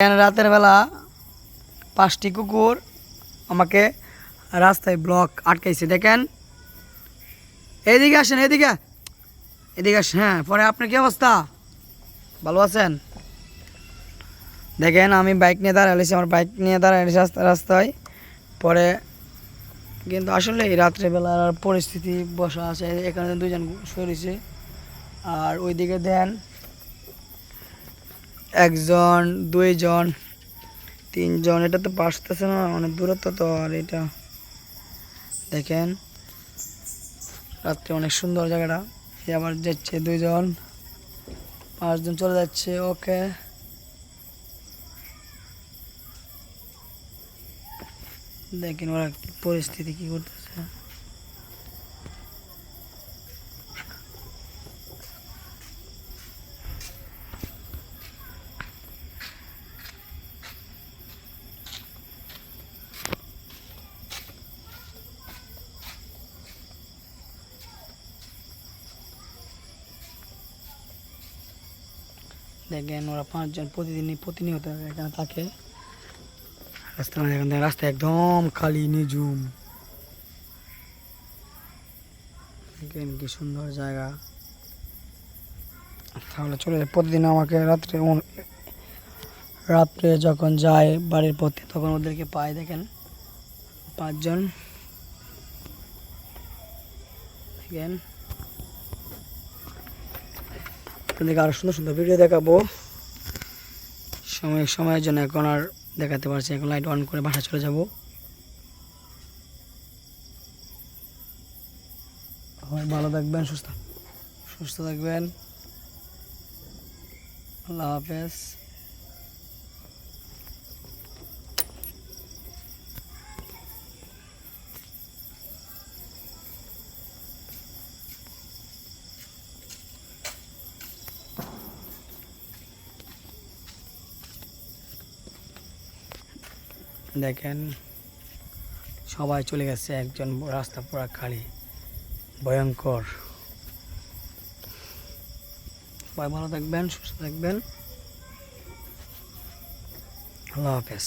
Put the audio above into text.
রাতের বেলা পাঁচটি কুকুর আমাকে রাস্তায় ব্লক আটকাইছে, দেখেন? এইদিকে আসেন এদিকে এদিকে আসেন হ্যাঁ পরে আপনার কি অবস্থা? ভালো আছেন? দেখেন, আমি বাইক নিয়ে দাঁড়াইছি আমার বাইক নিয়ে দাঁড়াইছি রাস্তা রাস্তায়। পরে কিন্তু আসলে এই রাত্রেবেলার পরিস্থিতি বসা আছে, এখানে দুজন সরেছে আর ওইদিকে দেন একজন, দুইজন, তিনজন, এটা তো বাসতেছে না, অনেক দূরত্ব তো, আর এটা দেখেন, রাত্রে অনেক সুন্দর জায়গাটা। আবার যাচ্ছে দুইজন, পাঁচজন চলে যাচ্ছে, ওকে। দেখেন ওরা পরিস্থিতি, কি করতেছে। দেখেন ওরা পাঁচজন প্রতিদিনই প্রতিনিয়ত এখানে থাকে। রাস্তা এখান থেকে রাস্তা একদম খালি, নিঝুম। দেখেন কি সুন্দর জায়গা। তাহলে চলে যায় প্রতিদিন আমাকে রাত্রে রাত্রে যখন যায় বাড়ির পথে, তখন ওদেরকে পাই দেখেন। পাঁচজন। দেখেন। আপনাদেরকে আরও সুন্দর সুন্দর ভিডিও দেখাবো। সময়, সময়ের জন্য এখন আর দেখাতে পারছি এখন লাইট অন করে বাসা চলে যাব। ভালো থাকবেন, সুস্থ সুস্থ থাকবেন। আল্লাহ হাফেজ। দেখেন, সবাই চলে গেছে, একজন রাস্তা পুরা খালি। ভয়ঙ্কর। সবাই ভালো থাকবেন, সুস্থ থাকবেন। আল্লাহ হাফেজ।